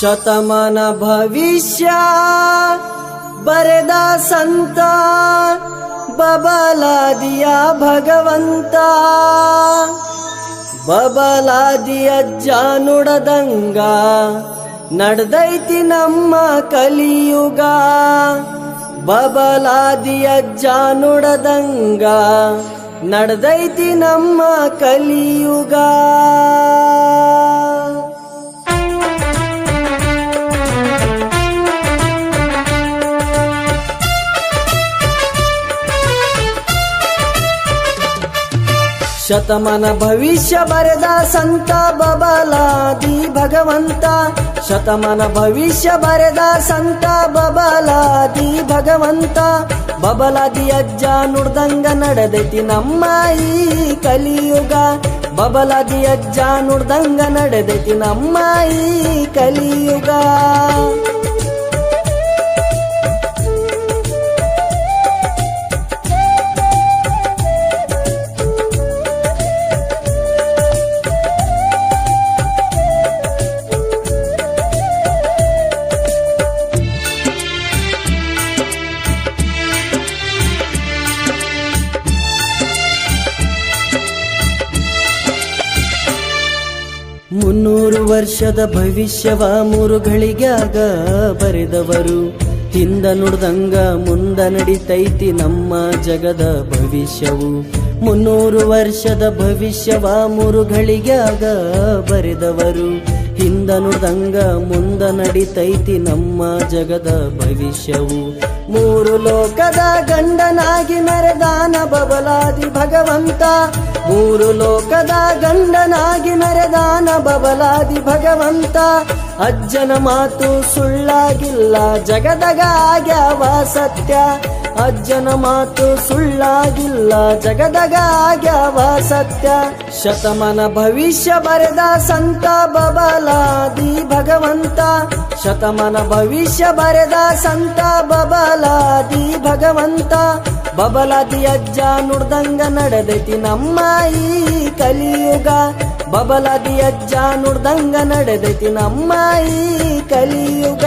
ಶತಮಾನ ಭವಿಷ್ಯ, ಬರೆದ ಸಂತ, ಬಬಲಾದಿಯ ಭಗವಂತ. ಬಬಲಾದಿಯ ಜಾನುಡದಂಗ, ನಡ್ದೈತಿ ನಮ್ಮ ಕಲಿಯುಗ. ಬಬಲಾದಿಯ ಜಾನುಡದಂಗ, ನಡ್ದೈತಿ ನಮ್ಮ ಕಲಿಯುಗ. ಶತಮಾನ ಭವಿಷ್ಯ ಬರೆದ ಸಂತ ಬಬಲಾದಿ ಭಗವಂತ. ಶತಮನ ಭವಿಷ್ಯ ಬರೆದ ಸಂತ ಬಬಲಾದಿ ಭಗವಂತ. ಬಬಲಾದಿ ಅಜ್ಜ ನುಡ್ದಂಗ ನಡೆದೈತಿ ನಮ್ಮ ಈ ಕಲಿಯುಗ. ಬಬಲಾದಿ ಅಜ್ಜ ನುಡ್ದಂಗ ನಡೆದೈತಿ ನಮ್ಮ ಈ ಕಲಿಯುಗ. ಮುನ್ನೂರು ವರ್ಷದ ಭವಿಷ್ಯವ ಮೂರು ಗಳಿಗ್ಯಾಗ ಬರೆದವರು. ಹಿಂದ ನುಡ್ದಂಗ ಮುಂದ ನಡಿತೈತಿ ನಮ್ಮ ಜಗದ ಭವಿಷ್ಯವು. ಮುನ್ನೂರು ವರ್ಷದ ಭವಿಷ್ಯವ ಮೂರು ಗಳಿಗ್ಯಾಗ ಬರೆದವರು. ಹಿಂದ ನುಡ್ದಂಗ ಮುಂದ ನಡಿತೈತಿ ನಮ್ಮ ಜಗದ ಭವಿಷ್ಯವು. ಮೂರು ಲೋಕದ ಗಂಡನಾಗಿ ಮೆರೆದಾನ ಬಬಲಾದಿ ಭಗವಂತ. ಮೂರು ಲೋಕದ ಗಂಡನಾಗಿ ಮೆರೆದಾನ ಬಬಲಾದಿ ಭಗವಂತ, ಅಜ್ಜನ ಮಾತು ಸುಳ್ಳಾಗಿಲ್ಲ ಜಗದಗ ಆಗ್ಯಾವ ಸತ್ಯ. ಅಜ್ಜನ ಮಾತು ಸುಳ್ಳಾಗಿಲ್ಲ ಜಗದಗ ಆಗ್ಯಾವ ಸತ್ಯ. ಶತಮನ ಭವಿಷ್ಯ ಬರೆದ ಸಂತ ಬಬಲಾದಿ ಭಗವಂತ. ಶತಮನ ಭವಿಷ್ಯ ಬರೆದ ಸಂತ ಬಬಲಾದಿ ಭಗವಂತ. ಬಬಲಾದಿ ಅಜ್ಜ ನುಡ್ದಂಗ ನಡೆದೈತಿ ನಮ್ಮ ಈ ಕಲಿಯುಗ. ಬಬಲಾದಿ ಅಜ್ಜ ನುಡ್ದಂಗ ನಡೆದೈತಿ ನಮ್ಮ ಈ ಕಲಿಯುಗ.